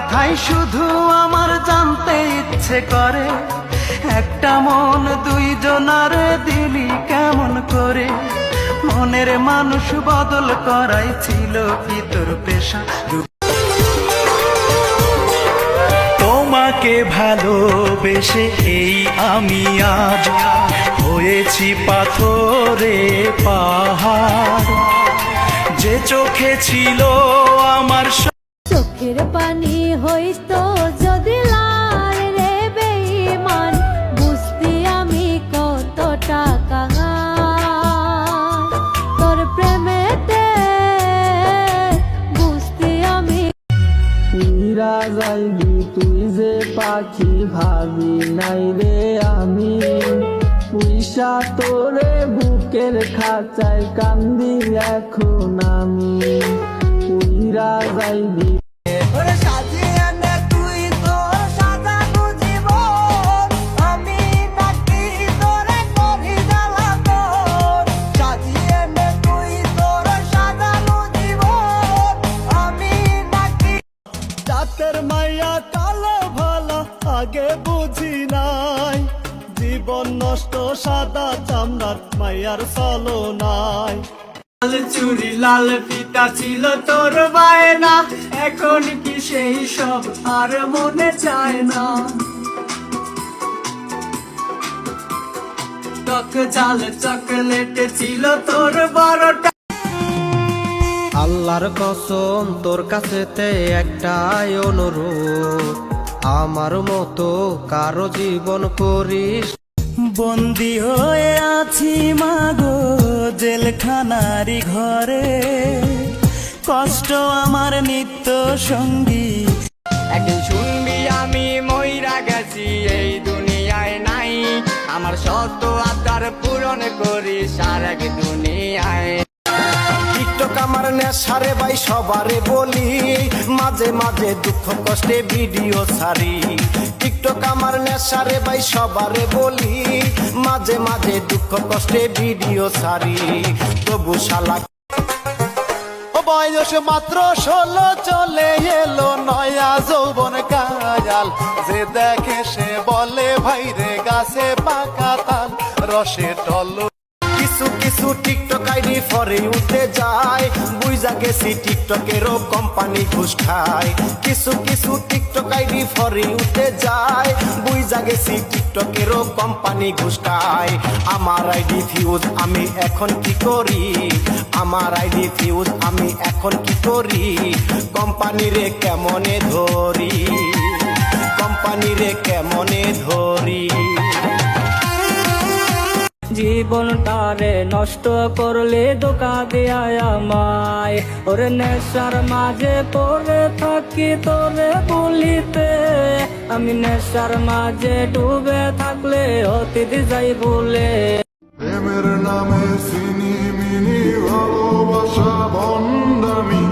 কথাই শুধু আমার জানতে ইচ্ছে করে। একটা মন দুইজনার দিলি কেমন করে? মনের মানুষ বদল করাই ছিল তোর পেশা? তোমাকে ভালোবেসে এই আমি আজ হয়েছি পাথরে পাহাড়। যে চোখে ছিল আমার পানি হইতো যদি লাল রে বুঝতি আমি কত টাকা তোর আমি উইরা যাইবি তুই যে পাখি, ভাবি নাই রে আমি। পুইসা তোরে বুকের খাঁচায় কান্দি এখন আমি। উইরা যাইবি নাই। জীবন নষ্ট সাদা চামড়ার মাইয়ার চলো নাই। লাল চুরি লাল পিতা ছিল তোর বায়না এখন কি সেই সব আর মনে চায় না। টক জাল চকলেট ছিল তোর বারোটা। আল্লাহর কসম তোর কাছেতে একটাই অনুরোধ। আমার মতো কারও জীবন করিস। বন্দি হয়ে আছি মাগো জেলখানারি ঘরে। কষ্ট আমার নিত্য সঙ্গী। একদিন শুনবি আমি মইরা গেছি এই দুনিয়ায় নাই। আমার শত আবদার পূরণ করি সারেক দুনিয়ায়। আমার নেশারে ভাই, সবারে বলি, মাঝে মাঝে দুঃখ কষ্টে ভিডিও ছাড়ি। টিকটক আমার নেশারে ভাই, সবারে বলি, মাঝে মাঝে দুঃখ কষ্টে ভিডিও ছাড়ি। তবু শালা বয়স মাত্র ষোলো, চলে এলো নয়া যৌবন কায়াল যে দেখে সে বলে ভাইরে গাছে পাকা তাল, রসে টল কিছু কিছু টিকটক আইডি ফরে উঠে যায়। বুঝা গেছি টিকটকেরও কোম্পানি ঘুষ খায়। কিছু কিছু টিকটক আইডি ফরে উঠে যায়। বুঝা গেছি টিকটকেরও কোম্পানি ঘুষ খায়। আমার আইডি ফিউজ আমি এখন কি করি? আমার আইডি ফিউজ আমি এখন কি করি? কোম্পানিরে কেমনে ধরি? কোম্পানিরে কেমনে জীবনটারে নষ্ট করলে দোকা দেয় আমায়। ওরে নেশার মাঝে পড়ে থাকি তোরে বলিতে। আমি নেশার মাঝে ডুবে থাকলে অতীত যাই বলে। নামে সিনি মিনি, ভালোবাসা, ভণ্ডামি